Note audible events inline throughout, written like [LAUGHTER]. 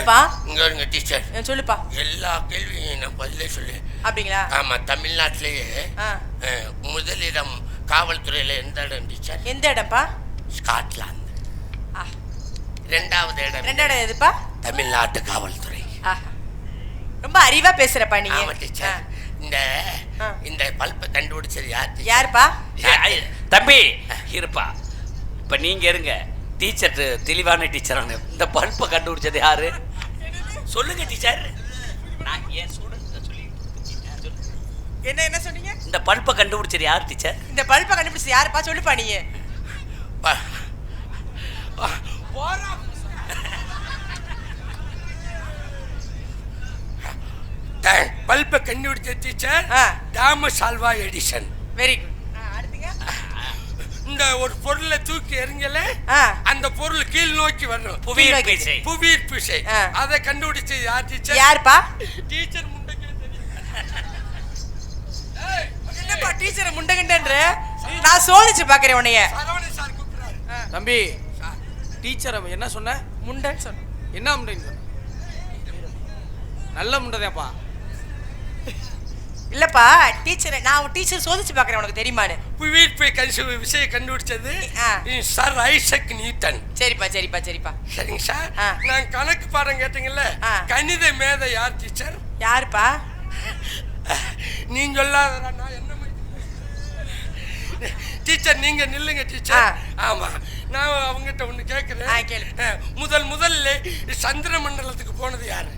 என்னப்பா இங்க வருங்க டீச்சர் சொல்லுப்பா. எல்லா கேள்வியும் நான் பதிலே சொல்லு. அப்படிங்களா? ஆமா தமிழ்நாட்டிலேயே முதலிடம் காவல்துறையில எந்த இடம் டீச்சர் எந்த இடம்ப்பா? ஸ்காட்லாந்து. ஆ. ரெண்டாவது இடம் ரெண்டாவது எதுப்பா? தமிழ்நாட்டு காவல்துறை. ரொம்ப அறிவா பேசுறப்பா நீங்க. ஆமா டீச்சர் இந்த. இந்த பல்பை கண்டுபிடிச்சது யார் teacher? யாருப்பா? தம்பி இருப்பா. இப்ப நீங்க இருங்க. டீச்சர் தெளிவான டீச்சரான இந்த பல்பை கண்டுபிடிச்சது யாரு? சொல்லுங்க டீச்சர் நான் ஏன் சொல்லுங்க. சொல்லி என்ன என்ன சொன்னீங்க? இந்த பல்பை கண்டுபிடிச்சது யார் டீச்சர் இந்த பல்பை கண்டுபிடிச்சு யாருப்பா? சொல்லுப்பா. ட- பல்பை கண்டுபிடிச்ச டீச்சர் ஆ. Thomas Alva Edison. Very good இந்த ஒரு பொருளை தூக்கி எறிஞ்சல அந்த பொருள் கீழ் நோக்கி வரணும் புவியீர்ப்பு விசை. புவியீர்ப்பு விசை. அதை கண்டுபிடிச்சது யார் டீச்சர் யாருப்பா? டீச்சர் என்னப்பா டீச்சரை முண்டகண்டன்ற? நான் சோதிச்சு பாக்குறேன் உன்னைய. தம்பி டீச்சர் என்ன சொன்ன? முண்டன் சொன்ன. என்ன முண்டைன்னு சொன்ன? நல்ல முண்டைதான்ப்பா இல்லப்பா டீச்சரை நான் டீச்சர் சோதிச்சு பாக்குறேன் உனக்கு தெரியுமான்னு புவியீர்ப்பு கன்சு விசையை கண்டுபிடிச்சது. சார் ஐசக் நியூட்டன் சரிப்பா சரிப்பா சரிப்பா சரிங்க சார். நான் கணக்கு பாடம் கேட்டீங்கல்ல. கணித மேதை யார் டீச்சர் யாருப்பா நீ சொல்லாதடா நான் என்ன டீச்சர் நீங்க நில்லுங்க டீச்சர். ஆமா நான் அவங்ககிட்ட கேளு. கேட்கிறேன் முதல் முதல்ல சந்திர மண்டலத்துக்கு போனது யாரு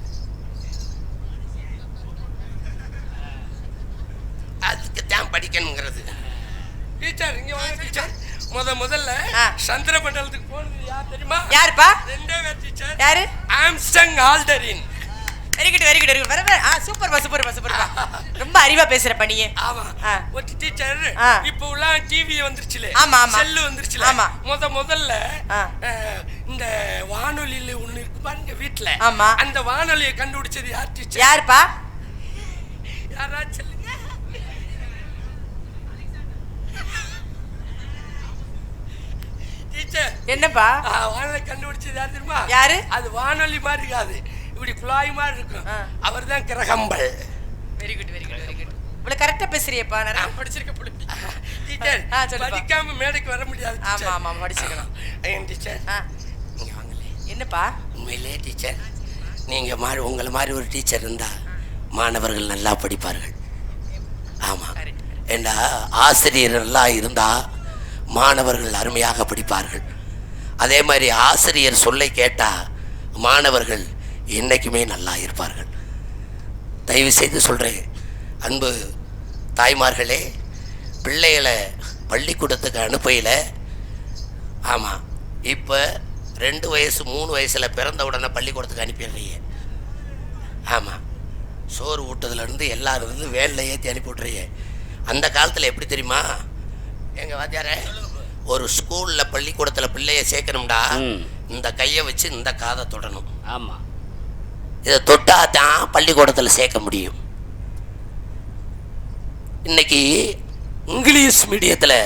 அதுக்கு தான் படிக்கணுங்கிறது. டீச்சர் இங்க வாங்க டீச்சர் முத முதல்ல ஆ. சந்திர மண்டலத்துக்கு போனது யார் தெரியுமா? யாருப்பா? ரெண்டே பேர் டீச்சர் யாரு? Armstrong Aldrin. Very good very good very good வர வர. ஆ சூப்பர்ப்பா சூப்பர்ப்பா சூப்பர்ப்பா ரொம்ப அறிவா பேசுறப்பா நீங்க ஆமா. ஆ. ஒரு டீச்சர் ஆ. இப்போ உள்ள டிவி வந்துருச்சுல. ஆமா, ஆமா. செல்லு வந்துருச்சுல. ஆமா. முத முதல்ல ஆ. இந்த வானொலியில ஒண்ணு இருக்கு பாருங்க வீட்ல. ஆமா. அந்த வானொலியை கண்டுபிடிச்சது யார் டீச்சர் யாருப்பா? யாராச்சும் என்னப்பா? வானொலி கண்டுபிடிச்சது யார் தெரியுமா? யாரு? அது வானொலி மாதிரி இருக்காது. இப்படி குழாய் மாதிரி இருக்கும். அவர் தான் Graham Bell. Very good very good very good இவ்வளவு கரெக்டா பேசுறியப்பா நிறைய. படிச்சிருக்க புள்ளி டீச்சர். படிக்காம மேடைக்கு வர முடியாது ஆமா. ஆமா படிச்சிருக்கணும். ஐயன் டீச்சர் நீங்க வாங்களே. என்னப்பா? உண்மையிலே டீச்சர் நீங்க மாதிரி உங்களை மாதிரி ஒரு டீச்சர் இருந்தா மாணவர்கள் நல்லா படிப்பார்கள். ஆமா. ஏண்டா ஆசிரியர்கள்லாம் இருந்தா மாணவர்கள் அருமையாக படிப்பார்கள். அதே மாதிரி ஆசிரியர் சொல்லை கேட்டால் மாணவர்கள் என்றைக்குமே நல்லா இருப்பார்கள். தயவு செய்து சொல்கிறேன் அன்பு தாய்மார்களே பிள்ளைகளை பள்ளிக்கூடத்துக்கு அனுப்பையில் ஆமாம் இப்போ ரெண்டு வயசு மூணு வயசில் பிறந்த உடனே பள்ளிக்கூடத்துக்கு அனுப்பிடுறீங்க. ஆமாம் சோறு ஊட்டதுலேருந்து எல்லாரும் இருந்து வேலையை ஏற்றி விட்றீங்க அந்த காலத்தில் எப்படி தெரியுமா? எங்கள் வாத்தியாரே ஒரு ஸ்கூலில் பள்ளிக்கூடத்தில் பிள்ளைய சேர்க்கணும்டா. இந்த கையை வச்சு இந்த காதை தொடணும். ஆமா. இதை தொட்டா தான் பள்ளிக்கூடத்தில் சேர்க்க முடியும். இன்னைக்கு இங்கிலீஷ் மீடியத்தில்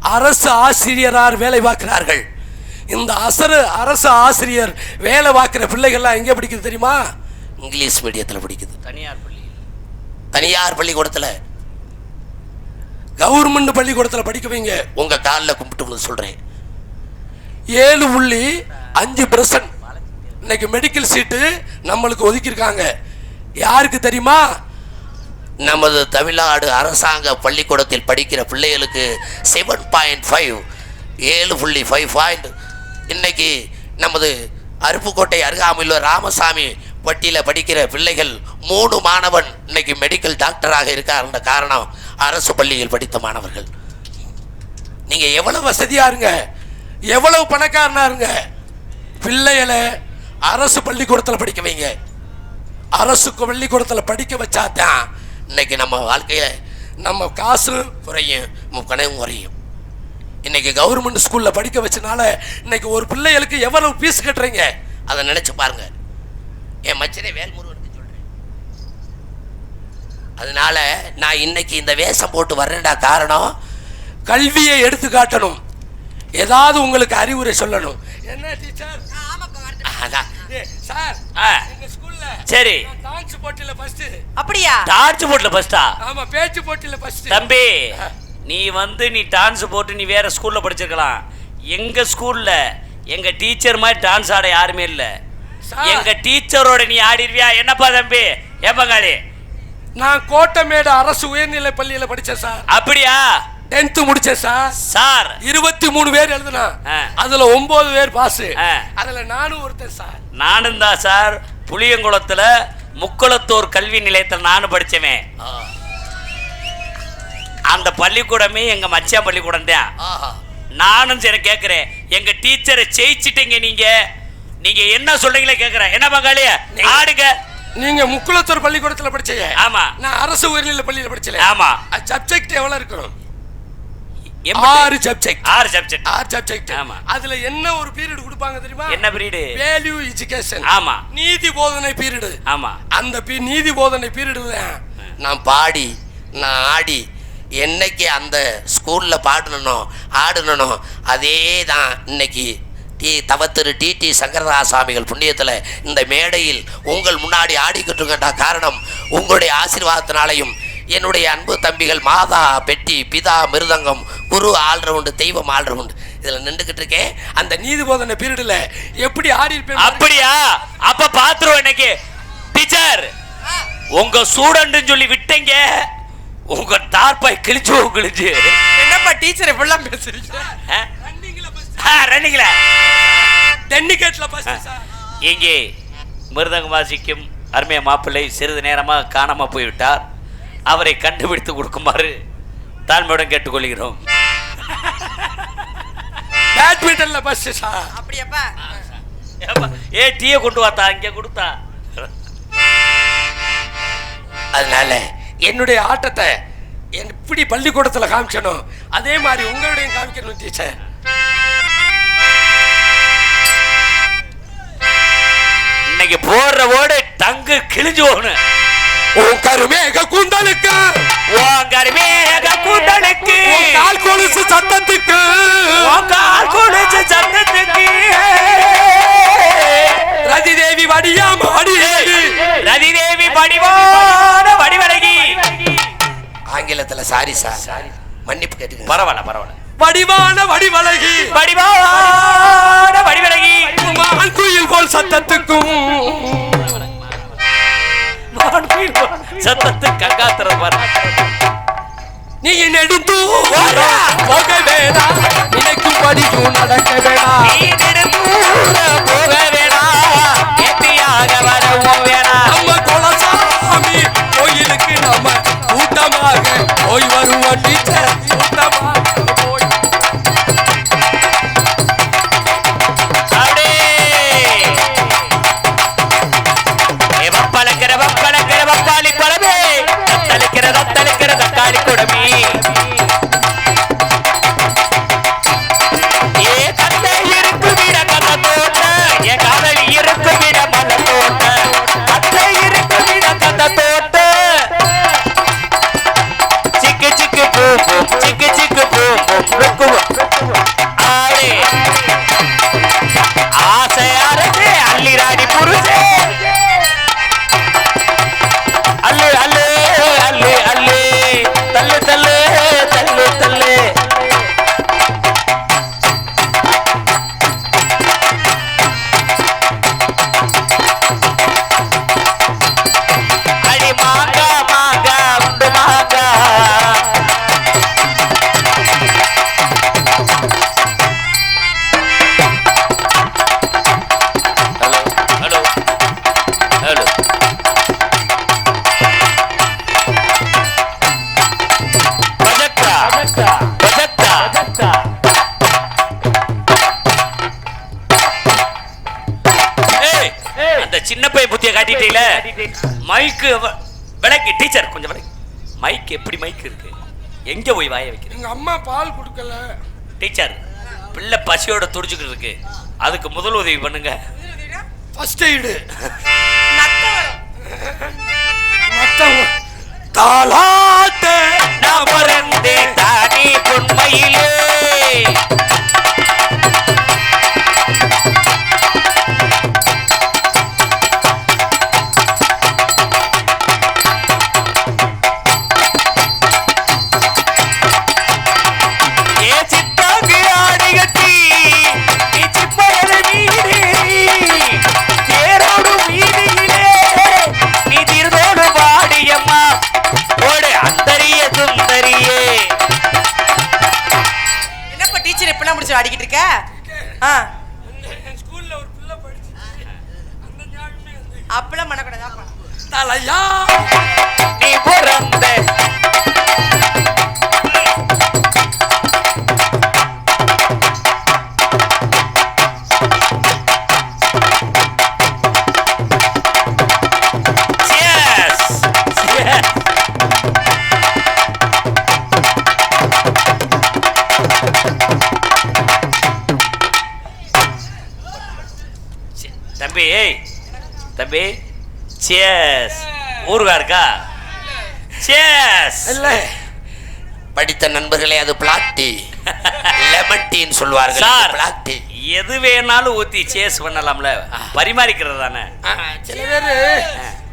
அரசு ஆசிரியரார் வேலை பார்க்கிறார்கள். இந்த அசரு அரசு ஆசிரியர் வேலை பார்க்குற பிள்ளைகள்லாம் எங்கே படிக்குது தெரியுமா? இங்கிலீஷ் மீடியத்தில் படிக்குது. தனியார் பள்ளி தனியார் பள்ளிக்கூடத்தில் கவர்மெண்ட் பள்ளிக்கூடத்தில் படிக்க வைங்க. உங்கள் காலில் கும்பிட்டு சொல்கிறேன் ஏழு புள்ளி அஞ்சு பர்சன்ட் இன்னைக்கு மெடிக்கல் சீட்டு நம்மளுக்கு ஒதுக்கியிருக்காங்க. யாருக்கு தெரியுமா? நமது தமிழ்நாடு அரசாங்க பள்ளிக்கூடத்தில் படிக்கிற பிள்ளைகளுக்கு செவன் பாயிண்ட் ஃபைவ் ஏழு புள்ளி ஃபைவ் பாயிண்ட் இன்னைக்கு நமது அருப்புக்கோட்டை அருகாமையில் ராமசாமி பட்டியில் படிக்கிற பிள்ளைகள் மூணு மாணவன் இன்னைக்கு மெடிக்கல் டாக்டராக இருக்காருன்ற காரணம் அரசு பள்ளியில் படித்த மாணவர்கள். நீங்கள் எவ்வளவு வசதியாக இருங்க. எவ்வளவு பணக்காரனா இருங்க. பிள்ளைகளை அரசு பள்ளிக்கூடத்தில் படிக்க வைங்க. அரசு பள்ளிக்கூடத்தில் படிக்க வச்சாதான் இன்னைக்கு நம்ம வாழ்க்கையில் நம்ம காசு குறையும் நம்ம கனவும் குறையும். இன்னைக்கு கவர்மெண்ட் ஸ்கூலில் படிக்க வச்சனால இன்னைக்கு ஒரு பிள்ளைகளுக்கு எவ்வளவு ஃபீஸ் கட்டுறீங்க? அதை நினச்சி பாருங்கள் என் மச்சனே வேல்முருகனுக்கு சொல்றேன். அதனால நான் இன்னைக்கு இந்த வேஷம் போட்டு வர்றேன்டா காரணம் கல்வியை எடுத்து காட்டணும். ஏதாவது உங்களுக்கு அறிவுரை சொல்லணும். என்ன டீச்சர் சார் ஆ, எங்க ஸ்கூல்ல சரி. டான்ஸ் போட்டியில ஃபர்ஸ்ட் அப்படியா? டார்ச் போட்ல ஃபர்ஸ்டா ஆமா பேச்சு போட்டியில ஃபர்ஸ்ட் தம்பி நீ வந்து நீ டான்ஸ் போட்டு நீ வேற ஸ்கூல்ல படிச்சிருக்கலாம். எங்க ஸ்கூல்ல எங்க டீச்சர் மாதிரி டான்ஸ் ஆட யாருமே இல்ல. எங்க டீச்சரோட நீ ஆடிருவியா? என்னப்பா தம்பி? ஏன் பங்காளி? நான் கோட்டமேடு அரசு உயர்நிலை பள்ளியில படிச்சேன் சார். அப்படியா? டென்த் முடிச்சேன் சார். சார். இருபத்தி மூணு பேர் எழுதுனா. அதுல ஒன்பது பேர் பாஸ். அதுல நானும் ஒருத்தன் சார். நானும் தான் சார். புளியங்குளத்துல முக்குளத்தூர் கல்வி நிலையத்தில் நானும் படிச்சவன். அந்த பள்ளிக்கூடமே எங்க மச்சான் பள்ளிக்கூடம் தான் நானும் சரி கேட்கிறேன் எங்க டீச்சரை ஜெயிச்சிட்டீங்க நீங்க. நீங்க என்ன சொல்றீங்களே கேட்கிறேன் என்ன பங்காளி? ஆடுங்க. நீங்க முக்குளத்தூர் பள்ளிக்கூடத்துல படிச்சீங்க. ஆமா. நான் அரசு உயர்நிலை பள்ளியில படிச்சேன். ஆமா. சப்ஜெக்ட் எவ்வளவு இருக்கணும்? ஆறு சப்ஜெக்ட் ஆறு சப்ஜெக்ட் ஆறு சப்ஜெக்ட் ஆமா. அதுல என்ன ஒரு பீரியட் கொடுப்பாங்க தெரியுமா? என்ன பிரீடு வேல்யூ எஜுகேஷன் ஆமா. நீதி போதனை பீரியட் ஆமா. அந்த நீதி போதனை பீரியட்ல நான் பாடி நான் ஆடி என்னைக்கு அந்த ஸ்கூலில் பாடணுனோ ஆடணுனோ அதே தான் இன்னைக்கு டி தவத்திரு டி டி சங்கரதாசாமிகள் புண்ணியத்தில் இந்த மேடையில் உங்கள் முன்னாடி ஆடிக்கிட்டு இருக்கேன்டா காரணம் உங்களுடைய ஆசீர்வாதத்தினாலையும். என்னுடைய அன்பு தம்பிகள் மாதா பெட்டி பிதா மிருதங்கம் குரு ஆல்ரவுண்டு தெய்வம் ஆல்ரவுண்டு இதில் நின்றுக்கிட்டு இருக்கேன். அந்த நீதி போதனை பீரியட்ல எப்படி ஆடி இருப்பேன் அப்படியா? அப்ப பாத்துருவோம் இன்னைக்கு. டீச்சர் உங்க ஸ்டூடெண்ட் சொல்லி விட்டீங்க. உங்க தார்பாய் கிழிச்சு கிழிச்சு என்னப்பா டீச்சர் இப்படிலாம் பேசுறீங்க? ரன்னிங்ல டென்னிகேட்ல இங்கே மிருதங்க வாசிக்கும் அருமைய மாப்பிள்ளை சிறிது நேரமாக காணாம போய்விட்டார். அவரை கண்டுபிடித்து கொடுக்குமாறு தாழ்மையுடன் கேட்டுக்கொள்கிறோம். பேட்மிண்டன்ல சார் அப்படியாப்பா? ஏப்பா, ஏ டீயை கொண்டு வாத்தா? இங்க கொடுத்தா. அதனால என்னுடைய ஆட்டத்தை எப்படி பள்ளிக்கூடத்துல காமிக்கணும். அதே மாதிரி உங்களுடைய காமிக்கணும் டீச்சர். இன்னைக்கு போடுற ஓடு டங்கு கிழிஞ்சு போகணும். உன் கருமேக கூந்தலுக்கு. உன் கருமேக கூட்டலுக்கு உன் கால் கொலுசு சத்தத்துக்கு. கால் கொலுசு சத்தத்துக்கு. ரதி தேவி வடியா மாடி ரதிதேவி படிவான வடிவழகி. ஆங்கிலத்தில் சாரி சார். மன்னிப்பு கேட்டுக்க பரவாயில்ல பரவாயில்ல. வடிவான வடிவழகி. வடிவான வடிவழகி. மான் குயில் போல் சத்தத்துக்கும். சத்தத்து கங்காத்திரம் பாரு நீ நெடுந்தூரம் போக வேணாம் நினைக்கும் படிக்கும் நடக்க நெடுந்தூர போக வேணாம் எத்தியாக வரவும் வேணாம் நம்ம குலசாமி கோயிலுக்கு நாம கூட்டமாக போய் வருவோம் டீச்சர். எங்க போய் வாய வைக்கிறீங்க எங்க அம்மா பால் கொடுக்கல. டீச்சர் பிள்ளை பசியோட துடிச்சுக்கிட்டு இருக்கு. அதுக்கு முதல் உதவி பண்ணுங்க. ஃபர்ஸ்ட் எய்டு சேஸ் ஊருகா இருக்கா? சேஸ் இல்ல. படித்த நண்பர்களே அது பிளாக் டீ லெமன் டீன்னு சொல்லுவார்கள். சார் பிளாக் டீ எது வேணாலும் ஊத்தி சேஸ் பண்ணலாம்ல. பரிமாறிக்கிறது தானே? சில பேரு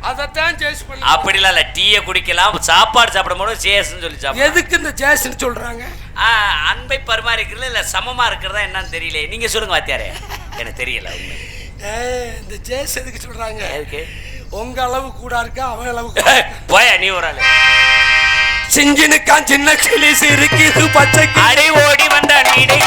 அதைத்தான் சேஸ் பண்ண அப்படிலாம் இல்ல. டீயை குடிக்கலாம். சாப்பாடு சாப்பிடும் போது சேஸ்ன்னு சொல்லி சாப்பிடலாம். எதுக்கு இந்த ஜேஸ்ன்னு சொல்றாங்க? ஆ, அன்பை பரிமாறிக்கிறது இல்ல சமமா இருக்கிறதா என்னன்னு தெரியல நீங்க சொல்லுங்க வாத்தியாரே. எனக்கு தெரியல இந்த ஜேஸ் எதுக்கு சொல்றாங்க? எதுக்கு? உங்க அளவு கூட இருக்கா? அவன் அளவு போயா நீ ஒரு ஆளு. சிஞ்சினுக்கான் சின்ன கிளி சிரிக்குது பச்சை. அடி ஓடி வந்த இடையிலே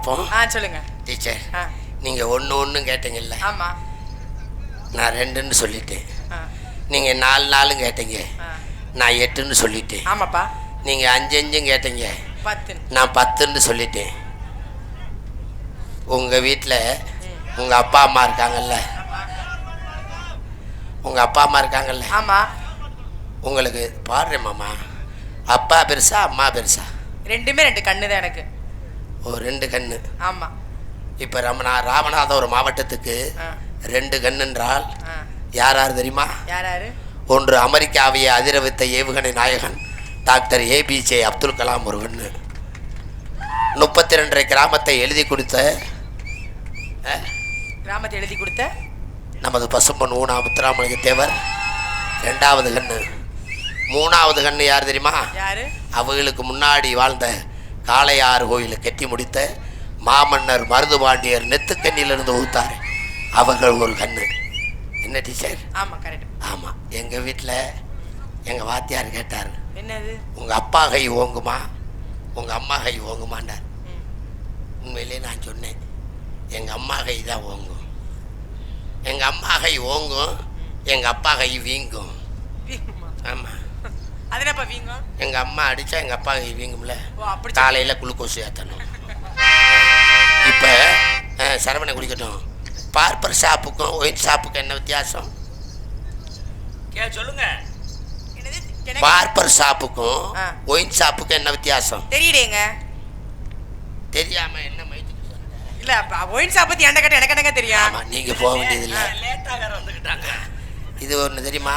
அப்போ ஆ சொல்லுங்க. டீச்சர் நீங்க ஒன்று ஒன்றும் கேட்டீங்கல்ல? ஆமா. நான் ரெண்டுன்னு சொல்லிட்டேன். நீங்க நாலு நாளும் கேட்டீங்க. நான் எட்டுன்னு சொல்லிட்டேன். ஆமாப்பா. நீங்க அஞ்சு அஞ்சும் கேட்டீங்க. பத்து நான் பத்துன்னு சொல்லிட்டேன். உங்க வீட்டில் உங்க அப்பா அம்மா இருக்காங்கல்ல? உங்க அப்பா அம்மா இருக்காங்கல்ல? ஆமா. உங்களுக்கு பாடுறேன் மாமா. அப்பா பெருசா அம்மா பெருசா? ரெண்டுமே ரெண்டு கண்ணு தான் எனக்கு. ஒரு ரெண்டு கண்ணு. ஆமா. இப்போ ரமணா ராமநாதபுரம் மாவட்டத்துக்கு ரெண்டு கண்ணென்றால் யார் யார் தெரியுமா? யார் யாரு ஒன்று அமெரிக்காவையே அதிரவித்த ஏவுகணை நாயகன் டாக்டர் ஏபிஜே அப்துல் கலாம் ஒரு கண்ணு. முப்பத்தி ரெண்டரை கிராமத்தை எழுதி கொடுத்த கிராமத்தை எழுதி கொடுத்த? நமது பசும்பொன் ஊனா முத்துராமலிங்க தேவர் ரெண்டாவது கண்ணு. மூணாவது கண்ணு யார் தெரியுமா? யாரு? அவங்களுக்கு முன்னாடி வாழ்ந்த காளையார் கோயிலை கட்டி முடித்த மாமன்னர் மருதுபாண்டியர் நெத்துக்கண்ணிலிருந்து ஊத்தார். அவர்கள் ஒரு கண்ணு. என்ன டீச்சர்? ஆமா கரெக்ட் ஆமாம் எங்கள் வீட்டில் எங்கள் வாத்தியார் கேட்டார். என்னது? உங்கள் அப்பா கை ஓங்குமா? உங்கள் அம்மா கை ஓங்குமாண்டார். உண்மையிலே நான் சொன்னேன் எங்கள் அம்மா கை தான் ஓங்கும். எங்கள் அம்மா கை ஓங்கும் எங்கள் அப்பா கை வீங்கும். வீங்குமா? ஆமாம் அது என்னப்பா வீங்கும் எங்கள் அம்மா அடித்தா எங்கள் அப்பா வீங்கும்ல. காலையில் குளுக்கோஸ் ஏற்றணும் இப்போ சரவணை குடிக்கட்டும் பார்ப்பர் ஷாப்புக்கும் ஒயின் ஷாப்புக்கும் என்ன வித்தியாசம்? கே சொல்லுங்க. பார்ப்பர் ஷாப்புக்கும். ஒயின் ஷாப்புக்கும் என்ன வித்தியாசம்? தெரியலையேங்க தெரியாம என்ன சொன்ன? இல்ல ஒயின் ஷாப் பத்தி என்ன கேட்ட எனக்கு என்னங்க தெரியும்? நீங்க போக வேண்டியதில்லை. லேட்டாக வந்துக்கிட்டாங்க இது ஒன்று தெரியுமா?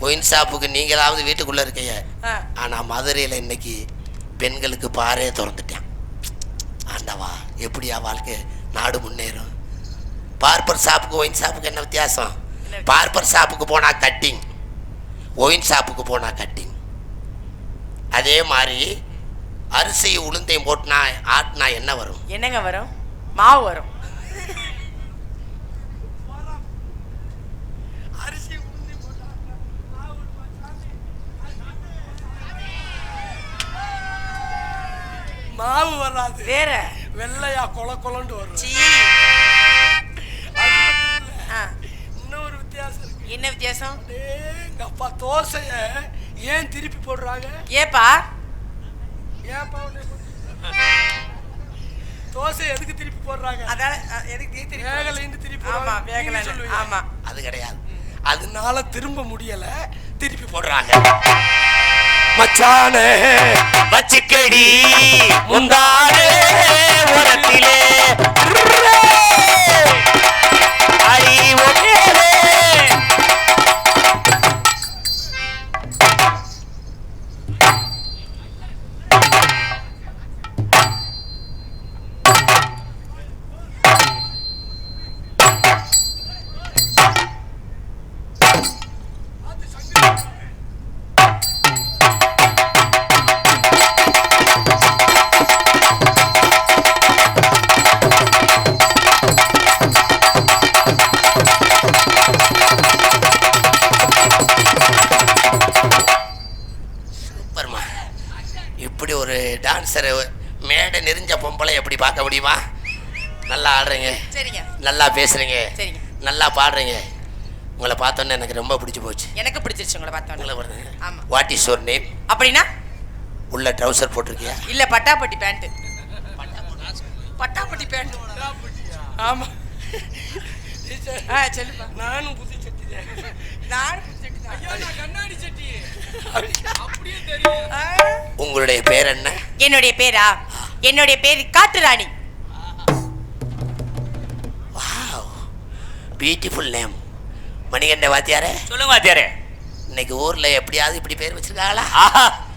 ஒயின் ஷாப்புக்கு நீங்களாவது வீட்டுக்குள்ள இருக்கீங்க ஆ. ஆனா மதுரையில் இன்னைக்கு பெண்களுக்கு பாரே திறந்துட்டான். ஆண்டவா எப்படியா வாழ்க்கை? நாடு முன்னேறும். பார்ப்பர் ஷாப்புக்கு ஒயின் ஷாப்புக்கு என்ன வித்தியாசம்? பார்ப்பர் ஷாப்புக்கு போனா கட்டிங். ஒயின் ஷாப்புக்கு போனா கட்டிங். அதே மாதிரி அரிசி உளுந்தையும் போட்டுனா ஆட்டினா என்ன வரும்? என்னங்க வரும்? மாவு வரும். மாவு வராது. வேற? வெள்ளையா கொல கொலண்டு வரும் இன்னொரு வித்தியாசம் இருக்கு. என்ன வித்தியாசம்? எங்க அப்பா தோசைய ஏன் திருப்பி போடுறாங்க? ஏப்பா? போட்டு- தோசை எதுக்கு திருப்பி போடுறாங்க? அதால எதுக்கு திருப்பி வேகலைன்னு திருப்பி ஆமா போடுறாங்க. வேகல நீங்க சொல்லுவீங்க. ஆமா. அது கிடையாது. அதனால திரும்ப முடியல திருப்பி போடுறாங்க. மச்சானே வச்சுக்கடி முந்தானே உரத்திலே. அடி இப்படி ஒரு டான்ஸரை மேடை நெறிஞ்ச பொம்பளை எப்படி பார்க்க முடியுமா? நல்லா ஆடுறீங்க. சரிங்க. நல்லா பேசுறீங்க. சரிங்க. நல்லா பாடுறீங்க. உங்களை பார்த்தோன்னே எனக்கு ரொம்ப பிடிச்சி போச்சு. எனக்கு பிடிச்சிருச்சு உங்களை பார்த்தோன்னே. ஆமா. வாட் இஸ் யுவர் நேம் அப்படின்னா? உள்ள ட்ரௌசர் போட்டிருக்கியா? இல்ல பட்டாப்பட்டி பேண்ட் பட்டாப்பட்டி பேண்ட் ஆமா. ஆ சொல்லுப்பா. நானும் புது சட்டி தான். உங்களுடைய பேர் என்ன? என்னுடைய பேரா? என்னுடைய பேர் காட்டு ராணி பியூட்டிஃபுல் நேம் மணிகண்ட வாத்தியாரே. சொல்லுங்க வாத்தியாரே. இன்னைக்கு ஊர்ல எப்படியாவது இப்படி பேர் வச்சிருக்காங்களா?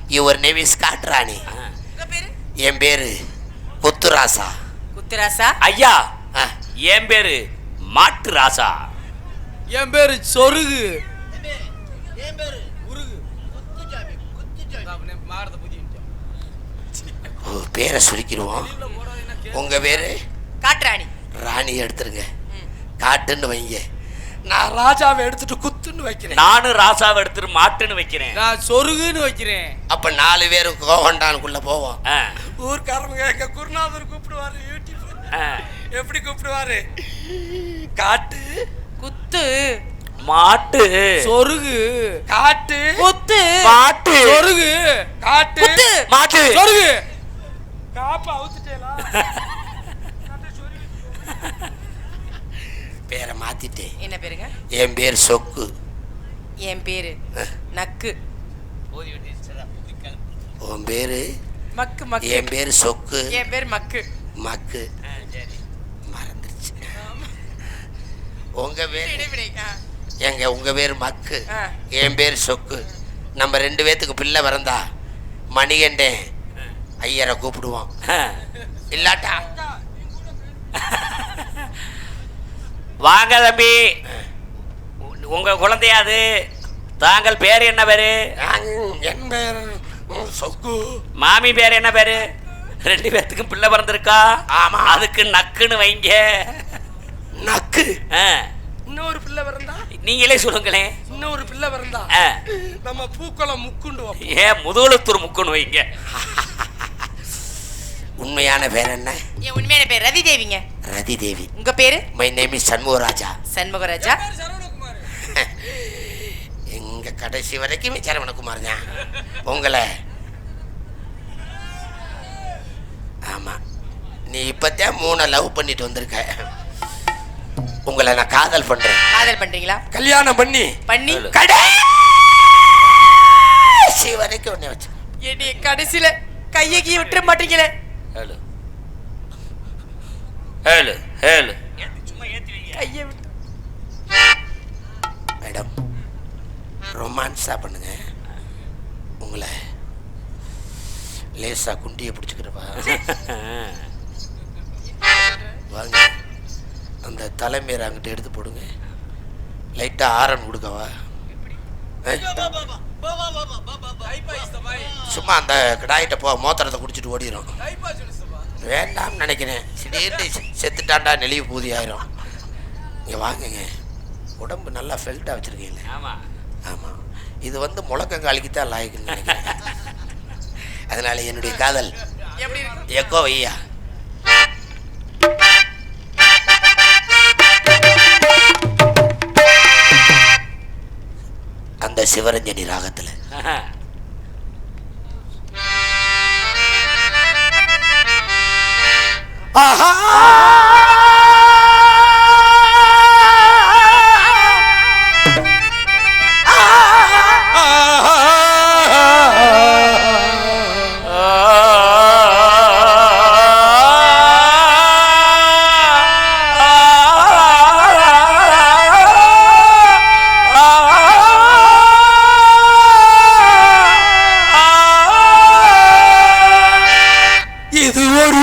யுவர் நேம் இஸ் பேரு? என் பேரு முத்துராசா குத்துராசா ஐயா ஆ, என் பேரு மாட்டு ராசா என் பேரு சொருகு. மாறத புதிய ஓ, பேரை சுருக்கிடுவோம். உங்க பேரு? காட்டு ராணி. ராணி எடுத்துருங்க. காட்டுன்னு வைங்க. நான் ராஜாவை எடுத்துட்டு குத்துன்னு வைக்கிறேன். நானும் ராசாவை எடுத்துட்டு மாட்டுன்னு வைக்கிறேன். நான் சொருகுன்னு வைக்கிறேன். அப்ப நாலு பேரும் கோகண்டானுக்குள்ள போவோம். ஊர்க்காரங்க எங்க குருநாதர் கூப்பிடுவாரு யூடியூப். எப்படி கூப்பிடுவாரு? காட்டு. குத்து. மாட்டு. சொருகு காட்டு. குத்து. மாட்டு. சொருகு காட்டு. குத்து. மாட்டு. சொருகு. காப்ப அவுத்துட்டேலா பேரை மாத்திட்டேன் என்ன பேருங்க? என் பேர் சொக்கு. என் பேரு நக்கு. உன் பேரு? மக்கு மக்கு. என் பேர் சொக்கு. என் பேர் மக்கு. மக்கு. மறந்துருச்சு. உங்க பேர்? இடைவிடை ஆ. எங்க உங்க பேர் மக்கு. என் பேர் சொக்கு. நம்ம ரெண்டு பேத்துக்கு பிள்ளை பிறந்தா மணிகண்டேன் ஐயரை கூப்பிடுவோம். இல்லாட்டா? வாங்க தம்பி. உங்க குழந்தையாது தாங்கள் பேர் என்ன பேரு? என் பேர் சொக்கு. மாமி பேர் என்ன பேரு? ரெண்டு பேர்த்துக்கும் பிள்ளை பிறந்திருக்கா? ஆமா. அதுக்கு நக்குன்னு வைங்க. நக்கு. இன்னொரு பிள்ளை பிறந்தா நீங்களே சொல்லுங்களேன். இன்னொரு பிள்ளை பிறந்தா நம்ம பூக்குளம் முக்குண்டு ஏன் முதுகுலத்தூர் முக்குன்னு வைங்க. உண்மையான பேர் என்ன? என் உண்மையான பேர் ரதி தேவிங்க ரதி தேவி உங்க பேரு? My name is Shanmugaraja. Shanmugaraja. Saravanakumar. எங்க கடைசி வரைக்கும் சரவணகுமார் தான் உங்களை. ஆமா. நீ இப்பத்தான் மூணு லவ் பண்ணிட்டு வந்திருக்க. உங்களை நான் காதல் பண்றேன். காதல் பண்றீங்களா? கல்யாணம் பண்ணி பண்ணி. கடைசி வரைக்கும் உன்னை வச்சு. என்னைய கடைசியில கையை கீ விட்டுற மாட்டீங்களே? ஹலோ ஹலோ ஹலோ கையை விட்டு. மேடம் ரொமான்ஸா பண்ணுங்க. உங்களை லேசா குண்டியை பிடிச்சிக்கிறப்பா [LAUGHS] வாங்க. அந்த தலைமையர் அங்கிட்ட எடுத்து போடுங்க. லைட்டா ஆரன் கொடுக்கவா? சும்மா அந்த கிடாயிட்ட போ மோத்திரத்தை குடிச்சிட்டு ஓடிடும் வேண்டாம்னு நினைக்கிறேன். திடீர்னு செத்துட்டாண்டா நெளிவு பூதி ஆயிரும் இங்கே வாங்குங்க. உடம்பு நல்லா ஃபெல்ட்டாக வச்சுருக்கீங்களே. ஆமா. ஆமாம் இது வந்து முழக்கங்காலிக்கு தான் லாய்க்குன்னு நினைக்கிறேன். அதனால என்னுடைய காதல். எக்கோ வையா. அந்த சிவரஞ்சனி ராகத்தில் ஆஹா.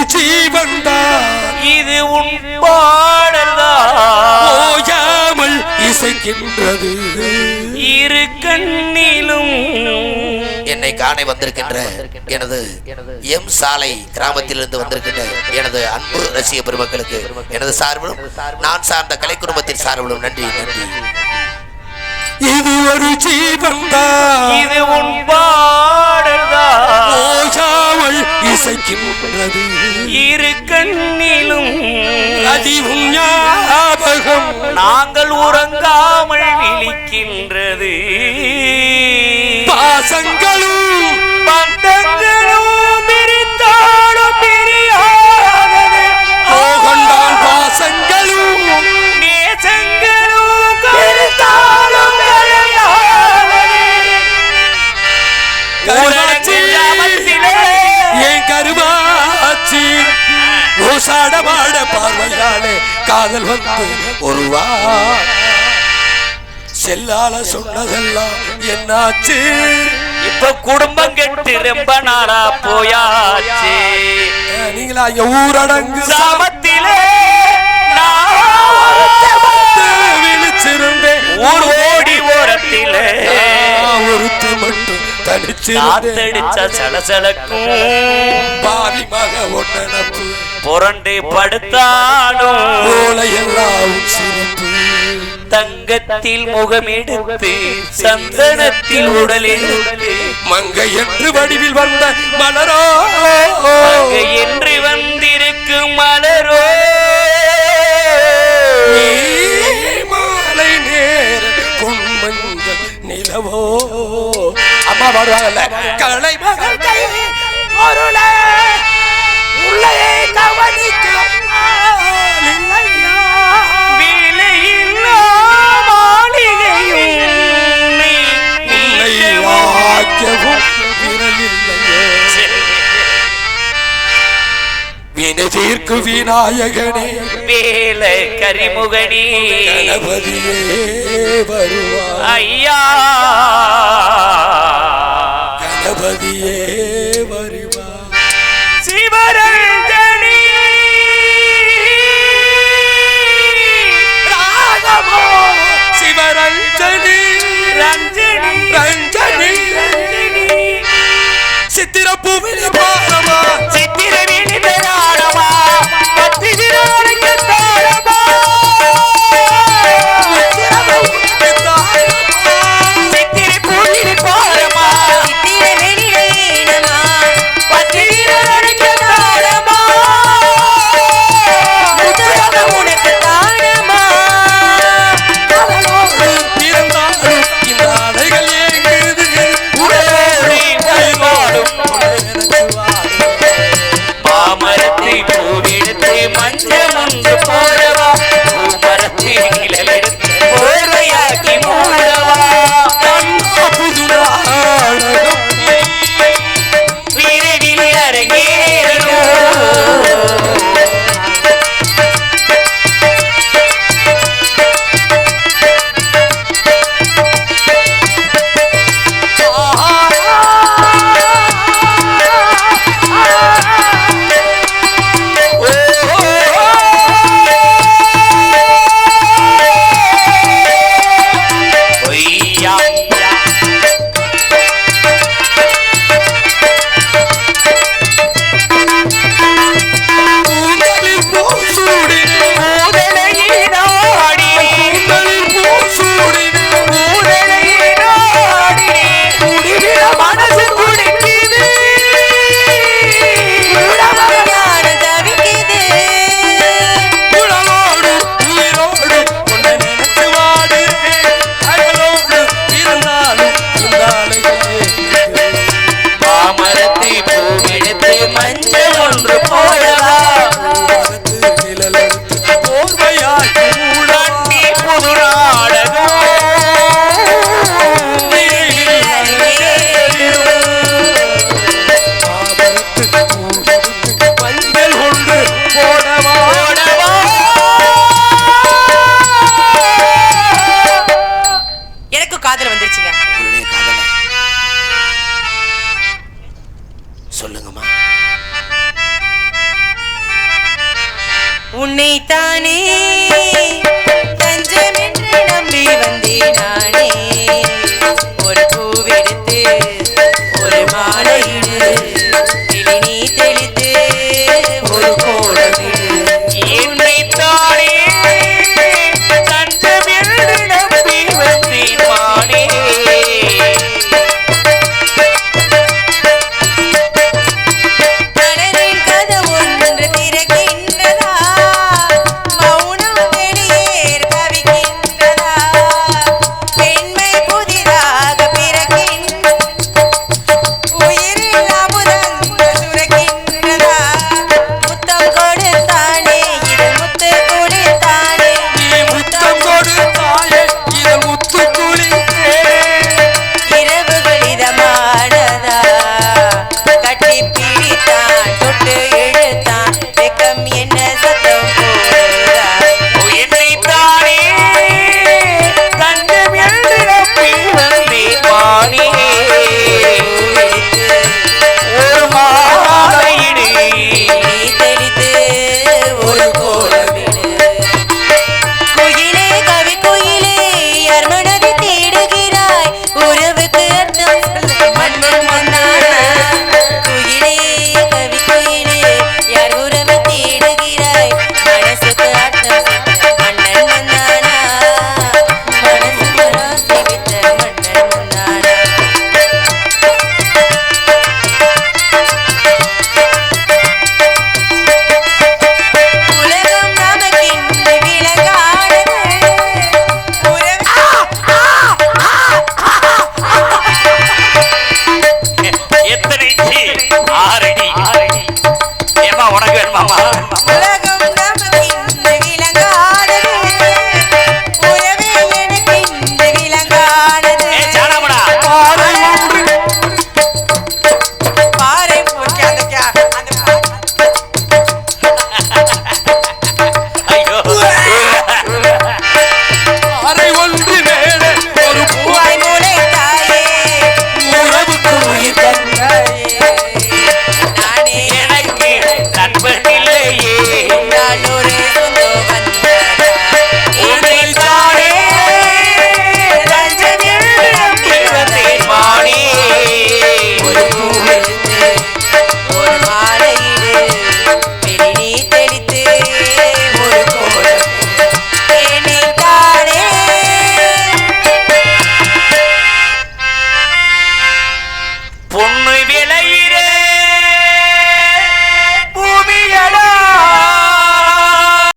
ஜீவன்தான் இது உன் ஓயாமல் இசைக்கின்றது. இரு கண்ணிலும் என்னை காண வந்திருக்கின்ற எனது எம் சாலை கிராமத்திலிருந்து வந்திருக்கின்ற எனது அன்பு ரசிக பெருமக்களுக்கு எனது சார்பிலும் நான் சார்ந்த கலை குடும்பத்தின் சார்பிலும் நன்றி நன்றி. இது ஒரு ஜீவன்தான் இது உன் ஓயாமல் இசைக்கின்றது. இரு கண்ணிலும் அதிவும் ஞாபகம். நாங்கள் உறங்காமல் விழிக்கின்றது. பாசங்களும் ஓசாடமாட பார்வையாலே காதல் வந்து ஒருவா செல்லால சொன்னதெல்லாம் என்னாச்சு? இப்ப குடும்பம் கெட்டு ரொம்ப நாளா போயாச்சு. நீங்களா ஊரடங்கு சாமத்திலே விழிச்சிருந்தேன். ஊர் ஓடி ஓரத்திலே. ஒருத்தி மட்டும் காத்தடிச்ச சலசலக்கும். பாவி மக ஒன்னப்பு புரண்டு படுத்தாலும் தங்கத்தில் முகமெடுத்து சந்தனத்தில் உடல் எடுத்து மங்கை என்று வடிவில் வந்த மலரோ விநாயகனே வேல கரிமுகனி. கணபதியே வருவார் ஐயா. கணபதியே வருவார் சிவரஞ்சனி. ராகமோ. சிவரஞ்சனி. ரஞ்சனி ரஞ்சனி.